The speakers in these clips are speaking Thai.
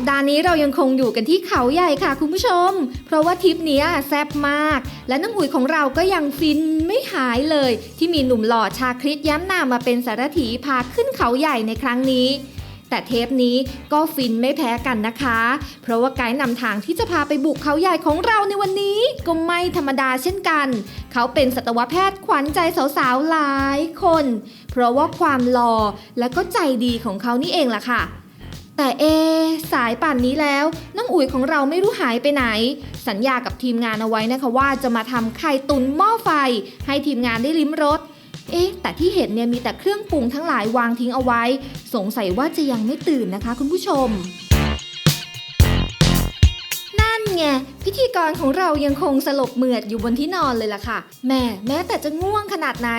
สัปดาห์นี้เรายังคงอยู่กันที่เขาใหญ่ค่ะคุณผู้ชม เพราะว่าทริปนี้แซ่บมาก และน้องอุ๋ยของเราก็ยังฟินไม่หายเลย ที่มีหนุ่มหล่อชาคริสย้ำนามมาเป็นสารถีพาขึ้นเขาใหญ่ในครั้งนี้ แต่เทปนี้ก็ฟินไม่แพ้กันนะคะ เพราะว่าไกด์นำทางที่จะพาไปบุกเขาใหญ่ของเราในวันนี้ ก็ไม่ธรรมดาเช่นกัน เขาเป็นสัตวแพทย์ขวัญใจสาวๆหลายคน เพราะว่าความหล่อและก็ใจดีของเขานี่เองล่ะค่ะ แต่เอ สายป่านนี้แล้วน้องอุ๋ยของเราไม่รู้หายไปไหน สัญญากับทีมงานเอาไว้นะคะว่าจะมาทำไข่ตุ๋นหม้อไฟ ให้ทีมงานได้ลิ้มรสเอ๊ะ แต่ที่เห็นเนี่ยมีแต่เครื่องปรุงทั้งหลายวางทิ้งเอาไว้ สงสัยว่าจะยังไม่ตื่นนะคะ คุณผู้ชม นั่นไงพิธีกรของเรายังคงสลบเหมือดอยู่บนที่นอนเลยล่ะค่ะ แม่แม้แต่จะง่วงขนาดไหน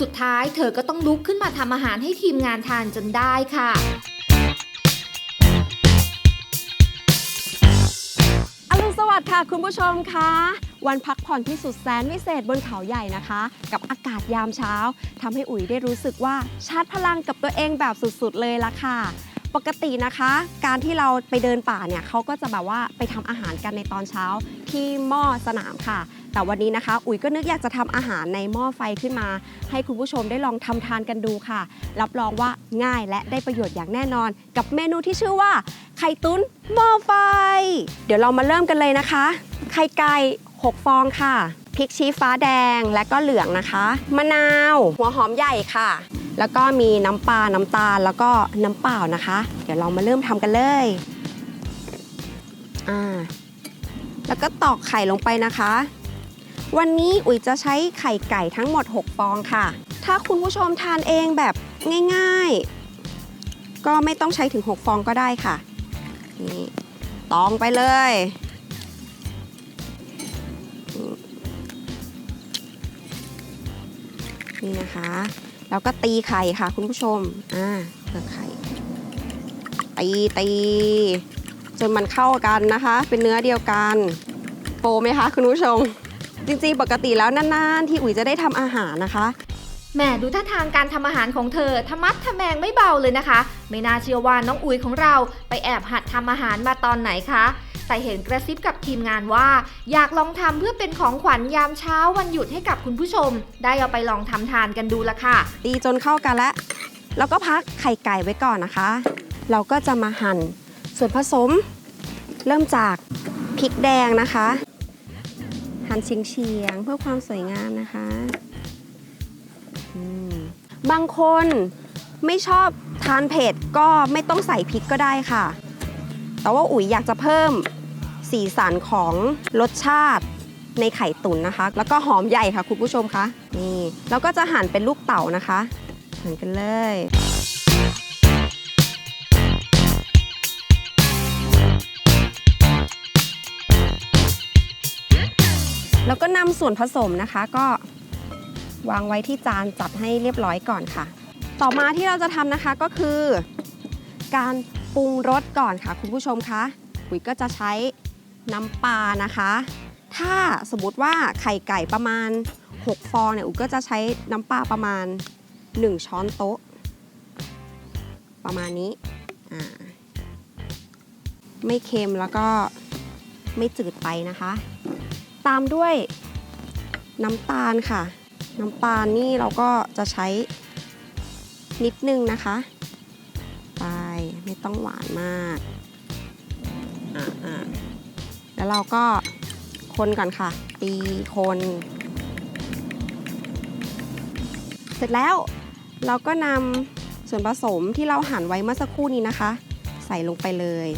สุดท้ายเธอก็ต้องลุกขึ้นมาทำอาหารให้ทีมงานทานจนได้ค่ะ สวัสดีค่ะคุณผู้ชมคะวันพักผ่อนที่สุดแสนวิเศษบนเขาใหญ่นะคะ กับอากาศยามเช้าทำให้อุ๋ยได้รู้สึกว่าชาร์จพลังกับตัวเองแบบสุดๆเลยละค่ะ ปกตินะคะ การที่เราไปเดินป่าเนี่ยเขาก็จะแบบว่าไปทำอาหารกันในตอนเช้าที่หม้อสนามค่ะ แต่วันนี้นะคะ อุ๋ยก็นึกอยากจะทำอาหารในหม้อไฟขึ้นมา ให้คุณผู้ชมได้ลองทำทานกันดูค่ะ รับรองว่าง่ายและได้ประโยชน์อย่างแน่นอน กับเมนูที่ชื่อว่า ไข่ตุ้นหม้อไฟ เดี๋ยวเรามาเริ่มกันเลยนะคะ ไข่ไก่6 ฟองค่ะพริกชี้ฟ้าแดงและก็เหลืองนะคะ มะนาว หัวหอมใหญ่ค่ะ แล้วก็มีน้ำปลา น้ำตาล แล้วก็น้ำเปล่านะคะ เดี๋ยวเรามาเริ่มทำกันเลยอ่าแล้วก็ตอกไข่ลงไปนะคะ วันนี้อุ๋ยจะใช้ไข่ไก่ทั้งหมด 6 ฟองค่ะ ถ้าคุณผู้ชมทานเองแบบง่ายๆ ก็ไม่ต้องใช้ถึง 6 ฟองก็ได้ค่ะ นี่ตองไปเลยนี่นะคะ แล้วก็ตีไข่ค่ะ คุณผู้ชม อ่าเปลือกไข่ ตีตี จนมันเข้ากันนะคะ เป็นเนื้อเดียวกันโปรไหมคะ คุณผู้ชม จริงๆ ปกติแล้วนานๆ ที่อุ๋ยจะได้ทำอาหารนะคะแหม่ดูท่าทางการทำอาหารของเธอทะมัดทะแมงไม่เบาเลยนะคะ ไม่น่าเชื่อว่าน้องอุ๋ยของเราไปแอบหัดทำอาหารมาตอนไหนคะ แต่เห็นกระซิบกับทีมงานว่า อยากลองทำเพื่อเป็นของขวัญยามเช้าวันหยุดให้กับคุณผู้ชม ได้เอาไปลองทำทานกันดูละค่ะ ตีจนเข้ากันแล้ว แล้วก็พักไข่ไก่ไว้ก่อนนะคะ เราก็จะมาหั่นส่วนผสม เริ่มจากพริกแดงนะคะ หั่นเฉียงๆเพื่อความสวยงามนะคะอืมบางคนไม่ชอบทานเผ็ดก็ไม่ต้องใส่พริกก็ได้ค่ะ แต่ว่าอุ๋ยอยากจะเพิ่ม สีสันของรสชาติในไข่ตุ๋นนะคะ แล้วก็หอมใหญ่ค่ะคุณผู้ชมคะนี่แล้วก็จะหั่นเป็นลูกเต๋านะคะหั่นกันเลยแล้วก็นำส่วนผสมนะคะก็วางไว้ที่จานจัดให้เรียบร้อยก่อนค่ะ ต่อมาที่เราจะทำนะคะก็คือ การปรุงรสก่อนค่ะ คุณผู้ชมคะอุ๋ยก็จะใช้ น้ำปลานะคะ ถ้าสมมติว่าไข่ไก่ประมาณ 6 ฟองเนี่ยอุ๋ยก็จะใช้น้ำปลาประมาณ 1 ช้อนโต๊ะ ประมาณนี้ไม่เค็มแล้วก็ไม่จืดไปนะคะ ตามด้วยน้ำตาลค่ะ น้ำตาลนี่เราก็จะใช้นิดนึงนะคะ ไปไม่ต้องหวานมาก อ่าอ่า แล้วเราก็คนก่อนค่ะ ตีคนเสร็จแล้วเราก็นำส่วนผสมที่เราหั่นไว้เมื่อสักครู่นี้นะคะ ใส่ลงไปเลย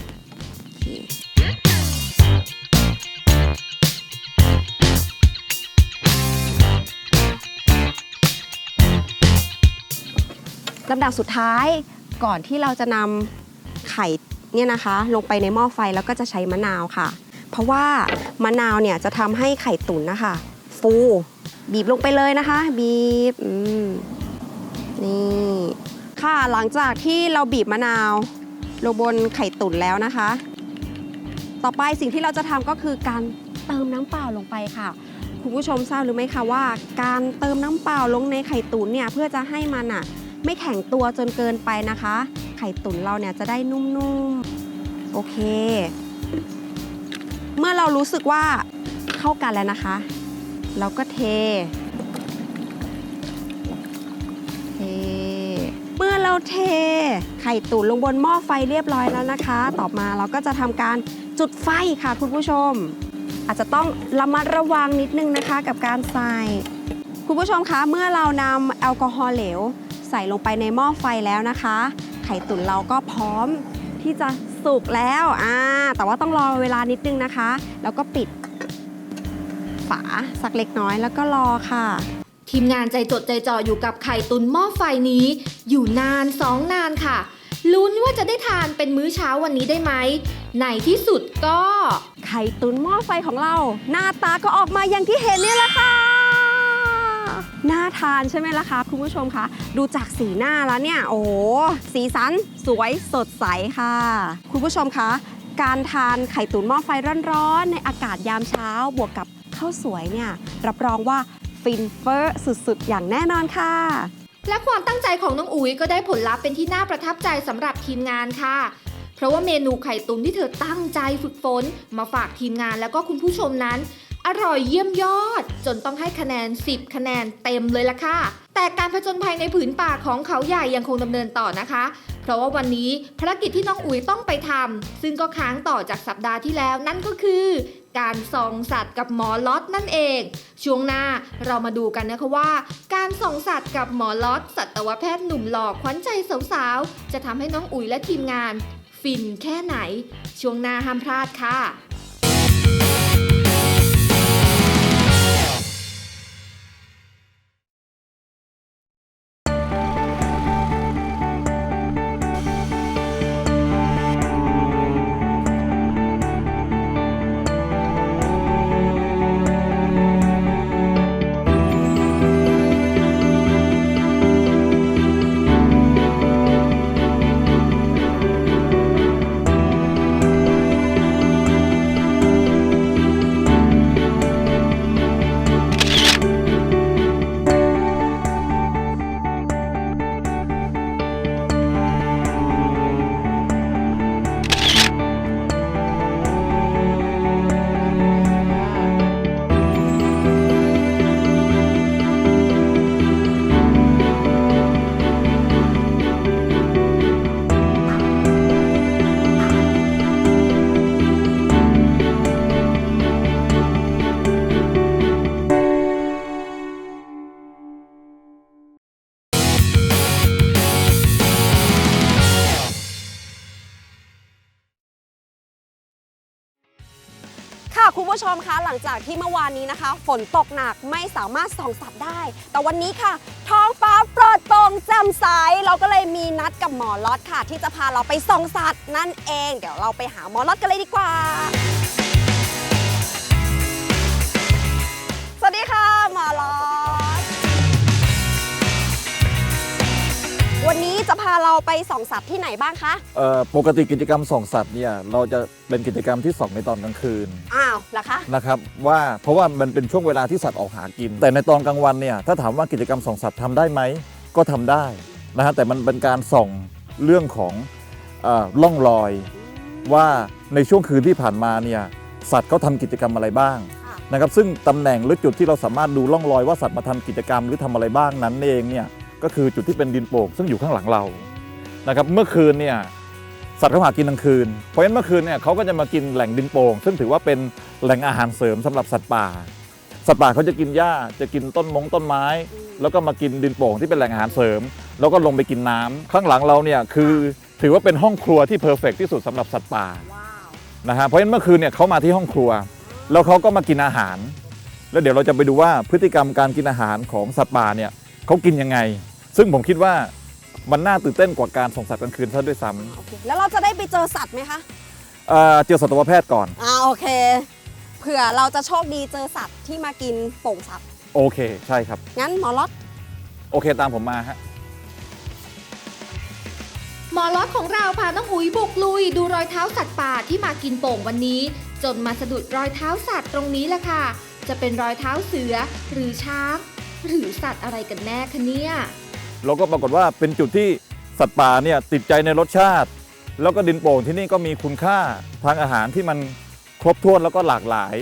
ลำดับสุดท้ายก่อนที่เราจะนำไข่เนี่ยนะคะ ลงไปในหม้อไฟแล้วก็จะใช้มะนาวค่ะ ราะว่ามะนาวเนี่ยจะทำให้ไข่ตุ๋นนะคะ ฟู บีบลงไปเลยนะคะ บีบนี่ค่ะหลังจากที่เราบีบมะนาวลงบนไข่ตุ๋นแล้วนะคะ ต่อไปสิ่งที่เราจะทำก็คือการเติมน้ำเปล่าลงไปค่ะคุณผู้ชมทราบหรือไม่คะว่า การเติมน้ำเปล่าลงในไข่ตุ๋นเนี่ยเพื่อจะให้มันอะไม่แข็งตัวจนเกินไปนะคะ ไข่ตุ๋นเราเนี่ยจะได้นุ่มๆโอเค เมื่อเรารู้สึกว่าเข้ากันแล้วนะคะ เราก็เท เท เมื่อเราเท ไข่ตุ๋นลงบนหม้อไฟเรียบร้อยแล้วนะคะ ต่อมาเราก็จะทำการจุดไฟค่ะคุณผู้ชม อาจจะต้องระมัดระวังนิดนึงนะคะกับการใส่คุณผู้ชมคะเมื่อเรานำแอลกอฮอล์เหลว ใส่ลงไปในหม้อไฟแล้วนะคะ ไข่ตุ๋นเราก็พร้อม ที่จะสุกแล้วอ่าแต่ว่าต้องรอเวลานิดนึงนะคะ แล้วก็ปิดฝาสักเล็กน้อยแล้วก็รอค่ะ ทีมงานใจจดใจจ่ออยู่กับไข่ตุนหม้อไฟนี้ อยู่นานสองนานค่ะ ลุ้นว่าจะได้ทานเป็นมื้อเช้าวันนี้ได้ไหมในที่สุดก็ ไข่ตุ๋นหม้อไฟของเรา หน้าตาก็ออกมาอย่างที่เห็นเนี่ยแหละค่ะ น่าทานใช่ไหมล่ะคะคุณผู้ชมคะดูจากสีหน้าแล้วเนี่ยโอ้โหสีสันสวยสดใสค่ะ คุณผู้ชมคะการทานไข่ตุ๋นหม้อไฟร้อนๆ ในอากาศยามเช้าบวกกับข้าวสวยเนี่ยรับรองว่าฟินเฟอร์สุดๆ อย่างแน่นอนค่ะ และความตั้งใจของน้องอุ๋ยก็ได้ผลลัพธ์เป็นที่น่าประทับใจสำหรับทีมงานค่ะ เพราะว่าเมนูไข่ตุ๋นที่เธอตั้งใจฝึกฝน มาฝากทีมงานแล้วก็คุณผู้ชมนั้น อร่อยเยี่ยมยอด จนต้องให้คะแนน 10 คะแนนเต็มเลยล่ะค่ะ แต่การผจญภัยในผืนป่าของเขาใหญ่ยังคงดำเนินต่อนะคะ เพราะว่าวันนี้ภารกิจที่น้องอุ๋ยต้องไปทำซึ่งก็ค้างต่อจากสัปดาห์ที่แล้วนั่นก็คือ การส่องสัตว์กับหมอล็อตนั่นเอง ช่วงหน้าเรามาดูกันนะคะว่า การส่องสัตว์กับหมอล็อตสัตวแพทย์หนุ่มหล่อขวัญใจสาวๆจะทำให้น้องอุ๋ยและทีมงาน ฟินแค่ไหน ช่วงหน้าห้ามพลาดค่ะค่ะ ลังจากที่เมื่อวานนี้นะคะ ฝนตกหนักไม่สามารถส่องสัตว์ได้ แต่วันนี้ค่ะ ท้องฟ้าปลอดโปร่งแจ่มใสเราก็เลยมีนัดกับหมอล็อตค่ะ ที่จะพาเราไปส่องสัตว์นั่นเอง เดี๋ยวเราไปหาหมอล็อตกันเลยดีกว่า จะพาเราไปส่องสัตว์ที่ไหนบ้างคะ เอ่อปกติกิจกรรมส่องสัตว์เนี่ยเราจะเป็นกิจกรรมที่ส่องในตอนกลางคืนอ้าวเหรอคะ นะครับว่าเพราะว่ามันเป็นช่วงเวลาที่สัตว์ออกหากิน แต่ในตอนกลางวันเนี่ยถ้าถามว่ากิจกรรมส่องสัตว์ทำได้ไหมก็ทำได้นะฮะแต่มันเป็นการส่องเรื่องของเอ่อล่องรอย ว่าในช่วงคืนที่ผ่านมาเนี่ยสัตว์เขาทำกิจกรรมอะไรบ้างค่ะ นะครับซึ่งตำแหน่งหรือจุดที่เราสามารถดูล่องรอยว่าสัตว์มาทำกิจกรรมหรือทำอะไรบ้างนั้นเองเนี่ย ก็คือจุดที่เป็นดินโป่งซึ่งอยู่ข้างหลังเรานะครับเมื่อคืนเนี่ยสัตว์เขาหากินกลางคืน เพราะฉะนั้นเมื่อคืนเนี่ยเขาก็จะมากินแหล่งดินโป่งซึ่งถือว่าเป็นแหล่งอาหารเสริมสำหรับสัตว์ป่า สัตว์ป่าเขาจะกินหญ้าจะกินต้นมงต้นไม้ แล้วก็มากินดินโป่งที่เป็นแหล่งอาหารเสริม แล้วก็ลงไปกินน้ำข้างหลังเราเนี่ยคือถือว่าเป็นห้องครัวที่เพอร์เฟกที่สุดสำหรับสัตว์ป่านะฮะเพราะฉะนั้นเมื่อคืนเนี่ยเขามาที่ห้องครัว แล้วเขาก็มากินอาหาร แล้วเดี๋ยวเราจะไปดูว่าพฤติกรรมการกินอาหารของสัตว์ป่าเนี่ยเขากินยังไง ซึ่งผมคิดว่ามันน่าตื่นเต้นกว่าการส่งสัตว์กลางคืนซะด้วยซ้โอเคแล้วเราจะได้ไปเจอสัตว์ไหมคะำเอ่อเจอสัตวแพทย์ก่อน อ่าโอเค เผื่อเราจะโชคดีเจอสัตว์ที่มากินโป่งสัตว์โอเค ใช่ครับ งั้นหมอล็อตโอเคตามผมมาฮะ หมอล็อตของเราพาน้องอุ๋ยบุกลุย ดูรอยเท้าสัตว์ป่าที่มากินโป่งวันนี้ จนมาสะดุดรอยเท้าสัตว์ตรงนี้แหละค่ะ จะเป็นรอยเท้าเสือ หรือช้าง หรือสัตว์อะไรกันแน่คะเนี่ย เราก็ปรากฏว่าเป็นจุดที่สัตว์ป่าเนี่ยติดใจในรสชาติ แล้วก็ดินโป่งที่นี่ก็มีคุณค่าทางอาหารที่มันครบถ้วนแล้วก็หลากหลาย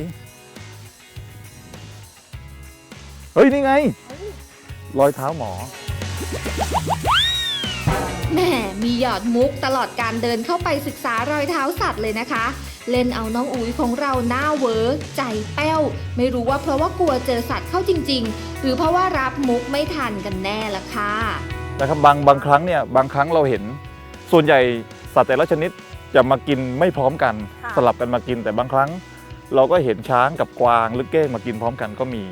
เฮ้ย นี่ไง รอยเท้าหมอ แหม่มีหยอดมุกตลอดการเดินเข้าไปศึกษารอยเท้าสัตว์เลยนะคะ เล่นเอาน้องอุ๋ยของเราหน้าเวอใจแป้ว ไม่รู้ว่าเพราะว่ากลัวเจอสัตว์เข้าจริง ๆ หรือเพราะว่ารับมุกไม่ทันกันแน่ละค่ะนะครับบางบางครั้งเนี่ยบางครั้งเราเห็น ส่วนใหญ่สัตว์แต่ละชนิดจะมากินไม่พร้อมกันค่ะสลับกันมากินแต่บางครั้ง เราก็เห็นช้างกับกวางหรือเก้งมากินพร้อมกันก็มี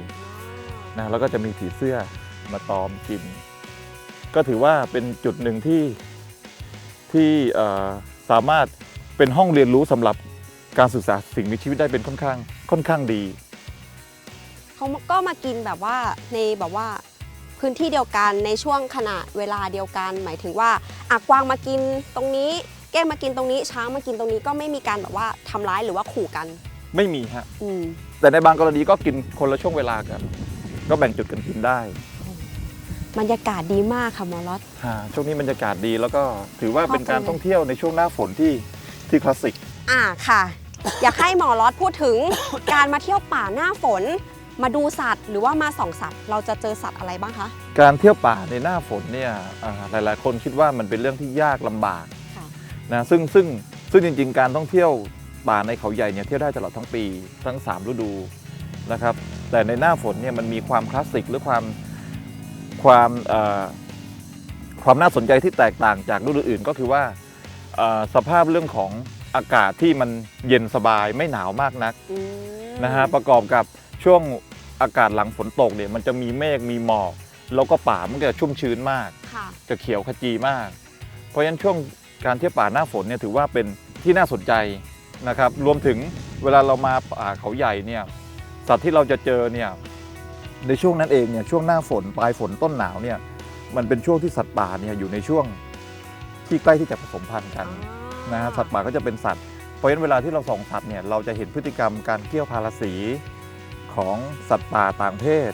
นะแล้วก็จะมีผีเสื้อมาตอมกิน ก็ถือว่าเป็นจุดหนึ่งที่ที่เอ่อสามารถเป็นห้องเรียนรู้สำหรับ การศึกษาสิ่งมีชีวิตได้เป็นค่อนข้างค่อนข้างดี เขาก็มากินแบบว่าในแบบว่าพื้นที่เดียวกันในช่วงขณะเวลาเดียวกัน หมายถึงว่าอากวางมากินตรงนี้ แก้งมากินตรงนี้ช้างมากินตรงนี้ก็ไม่มีการแบบว่าทำร้ายหรือว่าขู่กัน ไม่มีฮะ อืมแต่ในบางกรณีก็กินคนละช่วงเวลากัน ก็แบ่งจุดกันกินได้บรรยากาศดีมากค่ะหมอล็อตฮะช่วงนี้บรรยากาศดีแล้วก็ถือว่าเป็นการชอบจังเลยท่องเที่ยวในช่วงหน้าฝนที่ที่คลาสสิก อ่าค่ะ อยากให้หมอล็อตพูดถึงการมาเที่ยวป่าหน้าฝน มาดูสัตว์ หรือว่ามาส่องสัตว์ เราจะเจอสัตว์อะไรบ้างคะ การเที่ยวป่าในหน้าฝนเนี่ยอ่าหลายๆ คนคิดว่ามันเป็นเรื่องที่ยากลำบากค่ะ นะซึ่งซึ่งซึ่งจริง ๆ การท่องเที่ยวป่าในเขาใหญ่เนี่ยเที่ยวได้ตลอดทั้งปีทั้ง 3 ฤดูนะครับ แต่ในหน้าฝนเนี่ยมันมีความคลาสสิกหรือความความเอ่อความน่าสนใจที่แตกต่างจากฤดูอื่นก็คือว่าเอ่อสภาพเรื่องของ อากาศที่มันเย็นสบายไม่หนาวมากนักอืมนะฮะประกอบกับช่วงอากาศหลังฝนตกเนี่ยมันจะมีเมฆมีหมอกแล้วก็ป่ามันก็จะชุ่มชื้นมากค่ะจะเขียวขจีมาก เพราะฉะนั้นช่วงการเที่ยวป่าหน้าฝนเนี่ยถือว่าเป็นที่น่าสนใจนะครับ รวมถึงเวลาเรามาป่าเขาใหญ่เนี่ยสัตว์ที่เราจะเจอเนี่ยในช่วงนั้นเองเนี่ยช่วงหน้าฝนปลายฝนต้นหนาวเนี่ยมันเป็นช่วงที่สัตว์ป่าเนี่ยอยู่ในช่วงที่ใกล้ที่จะผสมพันธุ์กัน นะฮะสัตว์ป่าก็จะเป็นสัตว์ เพราะฉะนั้นเวลาที่เราส่องสัตว์เนี่ยเราจะเห็นพฤติกรรมการเกี่ยวพาราสีของสัตว์ป่าต่างเพศ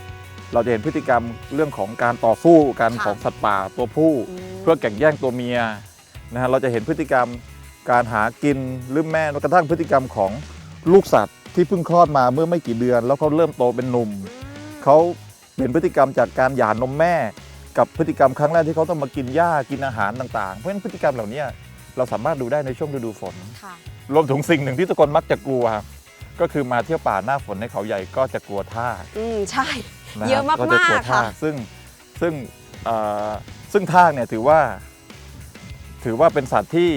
เราจะเห็นพฤติกรรมเรื่องของการต่อสู้กันค่ะของสัตว์ป่าตัวผู้อืมเพื่อแข่งแย่งตัวเมียนะฮะเราจะเห็นพฤติกรรมการหากินหรือแม่กระทั่งพฤติกรรมของลูกสัตว์ที่เพิ่งคลอดมาเมื่อไม่กี่เดือน แล้วเขาเริ่มโตเป็นหนุ่มเขาเปลี่ยนพฤติกรรมจากการหย่านมแม่ กับพฤติกรรมครั้งแรกที่เขาต้องมากินหญ้ากินอาหารต่างๆ เพราะฉะนั้นพฤติกรรมเหล่านี้ เราสามารถดูได้ในช่วงฤดูฝน ค่ะ รวมถึงสิ่งหนึ่งที่ทุกคนมักจะกลัว ก็คือมาเที่ยวป่าหน้าฝนในเขาใหญ่ก็จะกลัวทากอืม ใช่นะเยอะมากๆก็จะกลัวทากค่ะ ซึ่งซึ่งเอ่อซึ่งทากเนี่ยถือว่า ถือว่าเป็นสัตว์ที่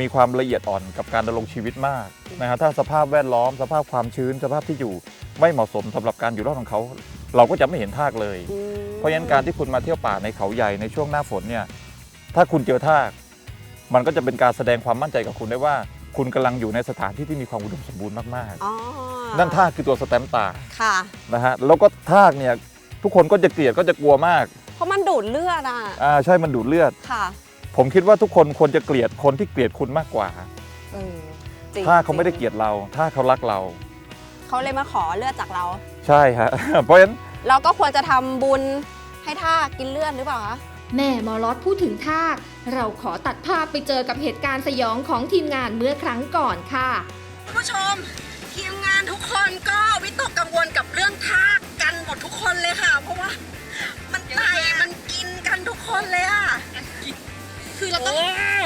มีความละเอียดอ่อนกับการดำรงชีวิตมากนะฮะถ้าสภาพแวดล้อมสภาพความชื้นสภาพที่อยู่ไม่เหมาะสมสำหรับการอยู่รอดของเขา เราก็จะไม่เห็นทากเลย อืมเพราะฉะนั้นการที่คุณมาเที่ยวป่าในเขาใหญ่ในช่วงหน้าฝนเนี่ย ถ้าคุณเจอทาก มันก็จะเป็นการแสดงความมั่นใจกับคุณได้ว่า คุณกำลังอยู่ในสถานที่ที่มีความอุดมสมบูรณ์มากอ๋อๆ นั่นทากคือตัวสแตมป์ตาค่ะ นะฮะแล้วก็ทากเนี่ยทุกคนก็จะเกลียดก็จะกลัวมากเพราะมันดูดเลือดอะ อ่าใช่มันดูดเลือด ค่ะ ผมคิดว่าทุกคนควรจะเกลียดคนที่เกลียดคุณมากกว่า เออจริงถ้าเขาไม่ได้จริงเกลียดเรา ถ้าเขารักเรา เขาเลยมาขอเลือดจากเรา ใช่ฮะ เพราะฉะนั้นเราก็ควรจะทำบุญให้ท่ากกินเลือดหรือเปล่าคะ แม่หมอลอดพูดถึงทาก เราขอตัดภาพไปเจอกับเหตุการณ์สยองของทีมงานเมื่อครั้งก่อนค่ะ คุณผู้ชม ทีมงานทุกคนก็วิตกกังวลกับเรื่องทากกันหมดทุกคนเลยค่ะ เพราะว่า มันไต่มันกินกันทุกคนเลยอะคือเราต้อง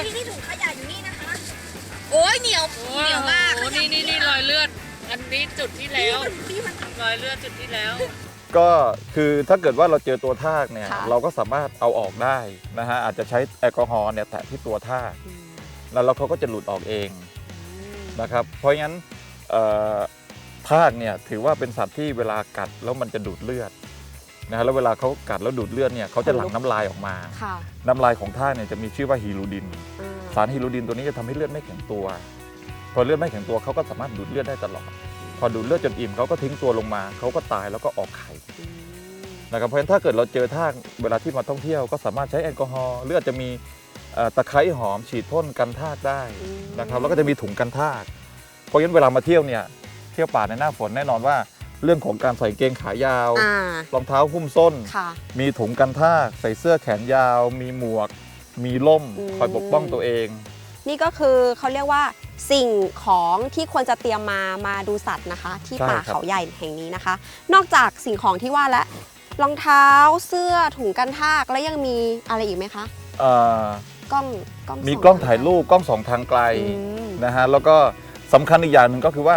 นี่นี่ถุงขยะอยู่นี่นะคะ โอ้ยเหนียวเหนียวมากโอ้นี่นี่นี่รอยเลือด อันนี้จุดที่แล้วรอยเลือดจุดที่แล้ว ก็คือถ้าเกิดว่าเราเจอตัวทากเนี่ย ค่ะ เราก็สามารถเอาออกได้นะฮะอาจจะใช้แอลกอฮอล์เนี่ยแตะที่ตัวทากแล้วเราเขาก็จะหลุดออกเองนะครับ เพราะงั้นเอ่อทากเนี่ยถือว่าเป็นสัตว์ที่เวลากัดแล้วมันจะดูดเลือดนะฮะแล้วเวลาเขากัดแล้วดูดเลือดเนี่ยเขาจะหลั่งน้ำลายออกมา ค่ะน้ำลายของทากเนี่ยจะมีชื่อว่าฮีรูดินอ่าสารฮีรูดินตัวนี้จะทำให้เลือดไม่แข็งตัว พอเลือดไม่แข็งตัวเขาก็สามารถดูดเลือดได้ตลอด พอดูดเลือดจนอิ่มเขาก็ทิ้งตัวลงมาเขาก็ตายแล้วก็ออกไข่นะครับเพราะฉะนั้นถ้าเกิดเราเจอทากเวลาที่มาท่องเที่ยวก็สามารถใช้แอลกอฮอล์หรืออาจจะมีเอ่อตะไคร้หอมฉีดพ่นกันทากได้นะครับแล้วก็จะมีถุงกันทากเพราะฉะนั้นเวลามาเที่ยวเนี่ยเที่ยวป่าในหน้าฝนแน่นอนว่า เรื่องของการใส่กางเกงขายาวอ่ารองเท้าหุ้มส้นค่ะมีถุงกันทากใส่เสื้อแขนยาว มีหมวก มีล่มอืมคอยปกป้องตัวเอง นี่ก็คือเขาเรียกว่า สิ่งของที่ควรจะเตรียมมามาดูสัตว์นะคะ ที่ใช่ป่าครับ เขาใหญ่แห่งนี้นะคะ นอกจากสิ่งของที่ว่าแล้วรองเท้าเสื้อถุงกันทากแล้วยังมีอะไรอีกไหมคะเอ่อกล้องกล้องมีส่กล้องถ่ายรูปกล้องสองทางไกลอืมนะฮะแล้วก็สำคัญอีกอย่างหนึ่งก็คือว่า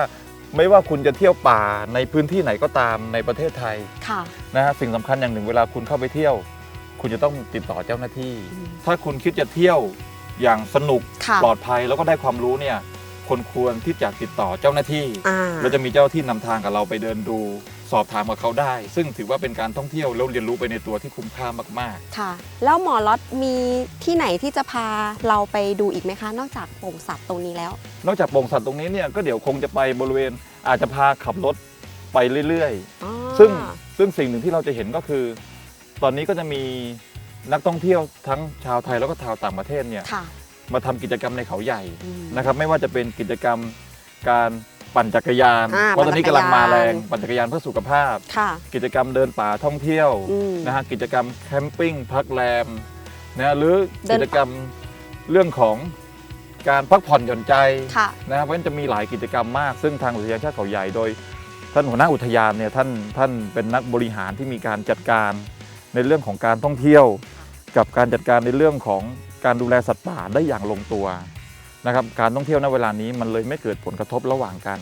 ไม่ว่าคุณจะเที่ยวป่าในพื้นที่ไหนก็ตามในประเทศไทยค่ะนะฮะสิ่งสำคัญอย่างหนึ่งเวลาคุณเข้าไปเที่ยว คุณจะต้องติดต่อเจ้าหน้าที่ อืมถ้าคุณคิดจะเที่ยวอย่างสนุกค่ะ ปลอดภัยแล้วก็ได้ความรู้เนี่ย คนควรที่จะติดต่อเจ้าหน้าที่ อ่า เราจะมีเจ้าหน้าที่นำทางกับเราไปเดินดู สอบถามกับเขาได้ ซึ่งถือว่าเป็นการท่องเที่ยวแล้วเรียนรู้ไปในตัวที่คุ้มค่ามาก ค่ะ แล้วหมอล็อตมีที่ไหนที่จะพาเราไปดูอีกไหมคะ นอกจากโป่งสัตว์ตรงนี้แล้ว ๆ นอกจากโป่งสัตว์ตรงนี้เนี่ยก็เดี๋ยวคงจะไปบริเวณ อาจจะพาขับรถไปเรื่อยอ๋อๆซึ่งซึ่งสิ่งหนึ่งที่เราจะเห็นก็คือ ตอนนี้ก็จะมีนักท่องเที่ยวทั้งชาวไทยแล้วก็ชาวต่างประเทศเนี่ยค่ะ มาทำกิจกรรมในเขาใหญ่อืม นะครับไม่ว่าจะเป็นกิจกรรมการปั่นจักรยาน อ่าเพราะตอนนี้กำลังมาแรงปั่นจักรยานปั่นจักรยานเพื่อสุขภาพ ค่ะ กิจกรรมเดินป่าท่องเที่ยวอืม นะฮะกิจกรรมแคมปิ้งพักแรมนะหรือเดิน กิจกรรมเรื่องของการพักผ่อนหย่อนใจค่ะ นะครับเพราะฉะนั้นจะมีหลายกิจกรรมมาก ซึ่งทางอุทยานชาติเขาใหญ่โดย ท่านหัวหน้าอุทยานเนี่ยท่านท่านเป็นนักบริหารที่มีการจัดการในเรื่องของการท่องเที่ยว กับการจัดการในเรื่องของ การดูแลสัตว์ป่าได้อย่างลงตัวนะครับการท่องเที่ยวณเวลานี้มันเลยไม่เกิดผลกระทบระหว่างกัน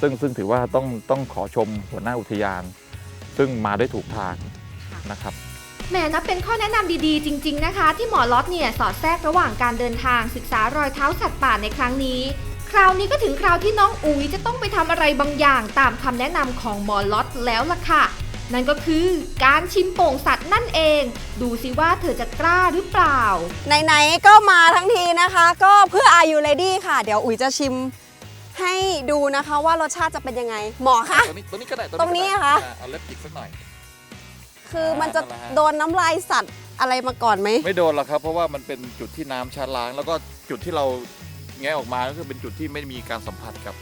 ซึ่งซึ่งถือว่าต้องต้องขอชมหัวหน้าอุทยาน ซึ่งมาได้ถูกทางนะครับแหมนับเป็นข้อแนะนำดีๆ จริง ๆนะคะ ที่หมอล็อตเนี่ยสอดแทรกระหว่างการเดินทางศึกษารอยเท้าสัตว์ป่าในครั้งนี้ คราวนี้ก็ถึงคราวที่น้องอุ๋ยจะต้องไปทำอะไรบางอย่าง ตามคำแนะนำของหมอล็อตแล้วล่ะค่ะ นั่นก็คือการชิมโป่งสัตว์นั่นเอง ดูสิว่าเธอจะกล้าหรือเปล่า ไหนๆก็มาทั้งทีนะคะ ก็เพื่อ Are You Ready ค่ะ เดี๋ยวอุ๋ยจะชิมให้ดูนะคะว่ารสชาติจะเป็นยังไง หมอคะ ตรงนี้ตรงนี้ก็ได้ตรงนี้อะคะเอาเล็บจิกสักหน่อย คือมันจะนั่นแหละฮะโดนน้ำลายสัตว์อะไรมาก่อนไหม ไม่โดนหรอกครับ เพราะว่ามันเป็นจุดที่น้ำชาล้าง แล้วก็จุดที่เราแงะออกมาก็คือเป็นจุดที่ไม่มีการสัมผัสกับ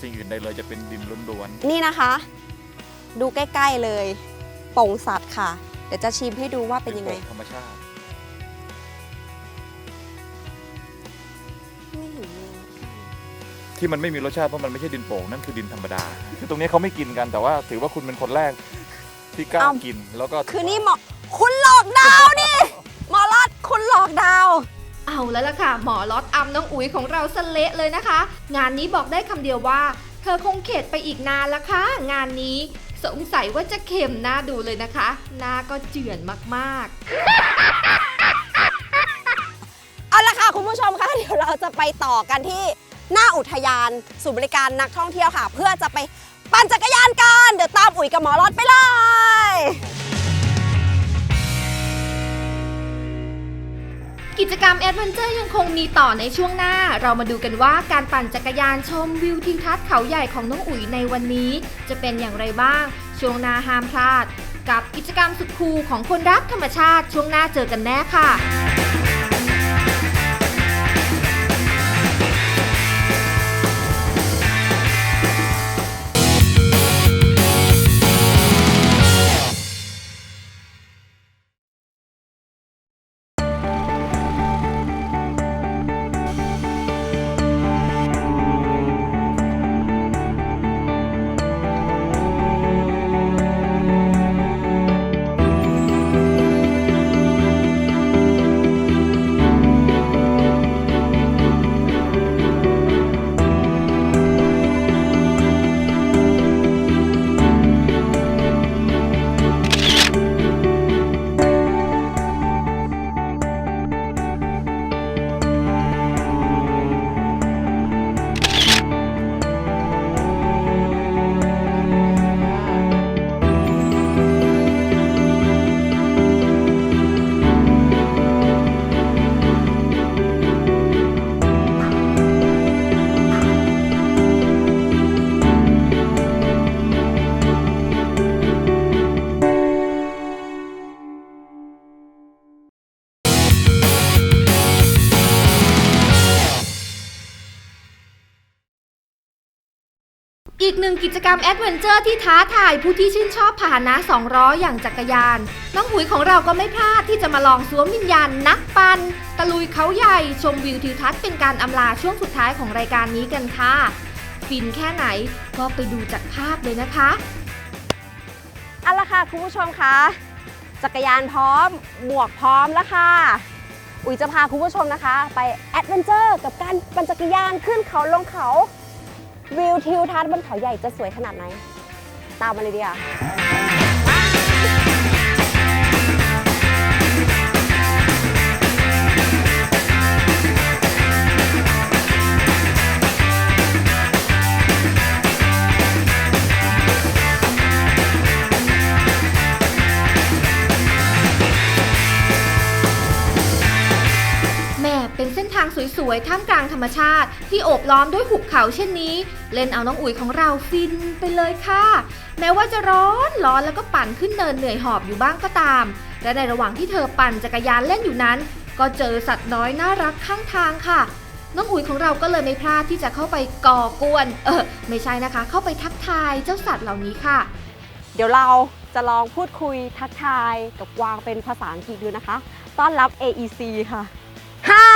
สิ่งอื่นใดเลยจะเป็นดินล้วนนี่นะคะ ดูใกล้ ๆเลยโป่งสัตว์ค่ะ เดี๋ยวจะชิมให้ดูว่าๆเป็นยังไงโป่ธรรมชาติไม่เห็นมีที่มันไม่มีรสชาติเพราะมันไม่ใช่ดินโป่งนั่นคือดินธรรมดา คือตรงนี้เขาไม่กินกันแต่ว่าถือว่าคุณเป็นคนแรกที่กล้ากินแล้วก็คือนี่หมอคุณหลอกดาวน์นี่หมอรัดคุณหลอกดาวน์เอาแล้วล่ะค่ะ หมอล็อตอำน้องอุ๋ยของเราสะเละเลยนะคะ งานนี้บอกได้คำเดียวว่า เธอคงเข็ดไปอีกนานละค่ะงานนี้ สงสัยว่าจะเค็มหน้าดูเลยนะคะ หน้าก็เจือนมากๆ เอาละค่ะคุณผู้ชมคะเดี๋ยวเราจะไปต่อกันที่หน้าอุทยานศูนย์บริการนักท่องเที่ยวค่ะ เพื่อจะไปปั่นจักรยานกัน เดี๋ยวตามอุ๋ยกับหมอรอดไปเลย กิจกรรมแอดเวนเจอร์ยังคงมีต่อในช่วงหน้า เรามาดูกันว่าการปั่นจักรยานชมวิวทิวทัศน์เขาใหญ่ของน้องอุ๋ยในวันนี้ จะเป็นอย่างไรบ้าง ช่วงหน้าห้ามพลาด กับกิจกรรมสุดคูลของคนรักธรรมชาติช่วงหน้าเจอกันแน่ค่ะ กิจกรรมแอดเวนเจอร์ที่ท้าทายผู้ที่ชื่นชอบพาหนะสองล้ออย่างจักรยาน น้องหุยของเราก็ไม่พลาดที่จะมาลองสวมวิญญาณนักปันตะลุยเขาใหญ่ชมวิวทิวทัศน์เป็นการอำลาช่วงสุดท้ายของรายการนี้กันค่ะฟินแค่ไหนก็ไปดูจากภาพเลยนะคะเอาละค่ะคุณผู้ชมคะจักรยานพร้อมหมวกพร้อมแล้วค่ะอุ๋ยจะพาคุณผู้ชมนะคะ ไปแอดเวนเจอร์กับการปั่นจักรยานขึ้นเขาลงเขา วิวทิวทัศน์บนเขาใหญ่จะสวยขนาดไหน ตามมาเลยดีกว่า เป็นเส้นทางสวยๆ ท่ามกลางธรรมชาติ ที่โอบล้อมด้วยหุบเขาเช่นนี้ เล่นเอาน้องอุ๋ยของเราฟินไปเลยค่ะ แม้ว่าจะร้อนร้อนแล้วก็ปั่นขึ้นเนินเหนื่อยหอบอยู่บ้างก็ตาม และในระหว่างที่เธอปั่นจักรยานเล่นอยู่นั้น ก็เจอสัตว์น้อยน่ารักข้างทางค่ะ น้องอุ๋ยของเราก็เลยไม่พลาดที่จะเข้าไปก่อกวน เออไม่ใช่นะคะ เข้าไปทักทายเจ้าสัตว์เหล่านี้ค่ะ เดี๋ยวเราจะลองพูดคุยทักทายกับกวางเป็นภาษาอังกฤษดูนะคะ ต้อนรับ AEC ค่ะ Hi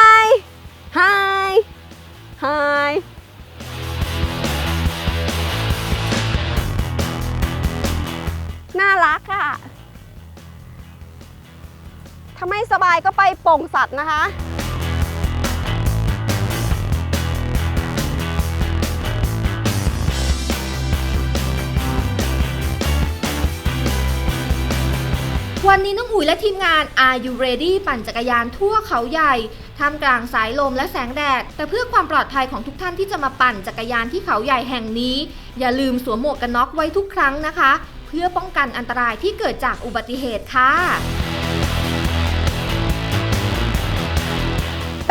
Hi Hi น่ารักอะ่ะถ้าไม่สบายก็ไปโป่งสัตว์นะคะ วันนี้น้องอุ๋ยและทีมงาน Are You Ready ปั่นจักรยานทั่วเขาใหญ่ท่ามกลางสายลมและแสงแดด แต่เพื่อความปลอดภัยของทุกท่านที่จะมาปั่นจักรยานที่เขาใหญ่แห่งนี้ อย่าลืมสวมหมวกกันน็อกไว้ทุกครั้งนะคะ เพื่อป้องกันอันตรายที่เกิดจากอุบัติเหตุค่ะ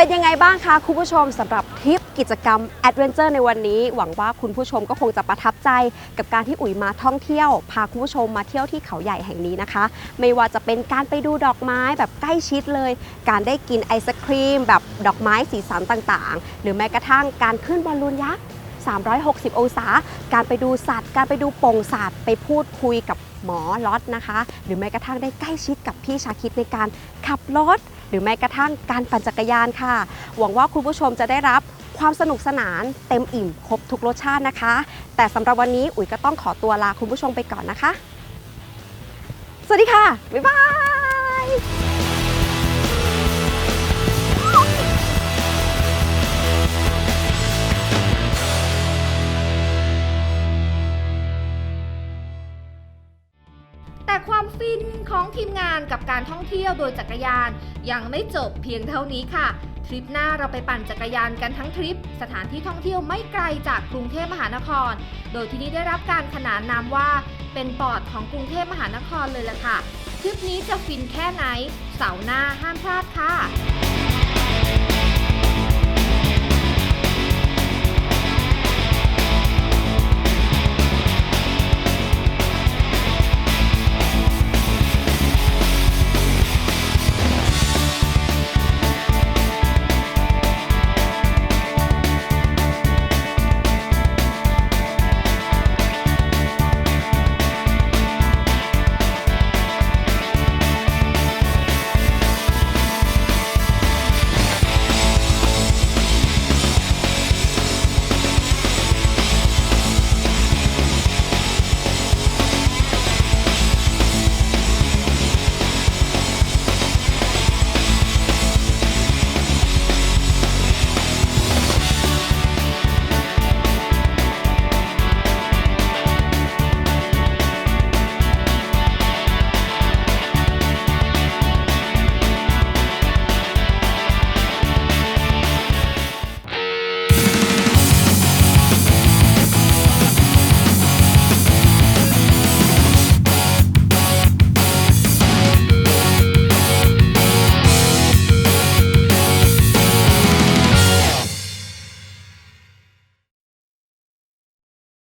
เป็นยังไงบ้างคะคุณผู้ชมสำหรับทริปกิจกรรมแอดเวนเจอร์ในวันนี้ หวังว่าคุณผู้ชมก็คงจะประทับใจ กับการที่อุ๋ยมาท่องเที่ยว พาคุณผู้ชมมาเที่ยวที่เขาใหญ่แห่งนี้นะคะ ไม่ว่าจะเป็นการไปดูดอกไม้แบบใกล้ชิดเลย การได้กินไอศครีม แบบดอกไม้สีสันต่างๆ หรือแม้กระทั่งการขึ้นบอลลูนยักษ์360 องศา การไปดูสัตว์ การไปดูป่งสัตว์ ไปพูดคุยกับ หมอล็อตนะคะ หรือแม้กระทั่งได้ใกล้ชิดกับพี่ชาคิดในการขับรถ หรือแม้กระทั่งการปั่นจักรยานค่ะ หวังว่าคุณผู้ชมจะได้รับความสนุกสนานเต็มอิ่มครบทุกรสชาตินะคะ แต่สำหรับวันนี้อุ๋ยก็ต้องขอตัวลาคุณผู้ชมไปก่อนนะคะ สวัสดีค่ะ บ๊ายบาย ฟินของทีมงานกับการท่องเที่ยวโดยจักรยาน ยังไม่จบเพียงเท่านี้ค่ะ ทริปหน้าเราไปปั่นจักรยานกันทั้งทริป สถานที่ท่องเที่ยวไม่ไกลจากกรุงเทพมหานคร โดยที่นี่ได้รับการขนานนามว่า เป็นปอดของกรุงเทพมหานครเลยล่ะค่ะ ทริปนี้จะฟินแค่ไหน เสาร์หน้าห้ามพลาดค่ะ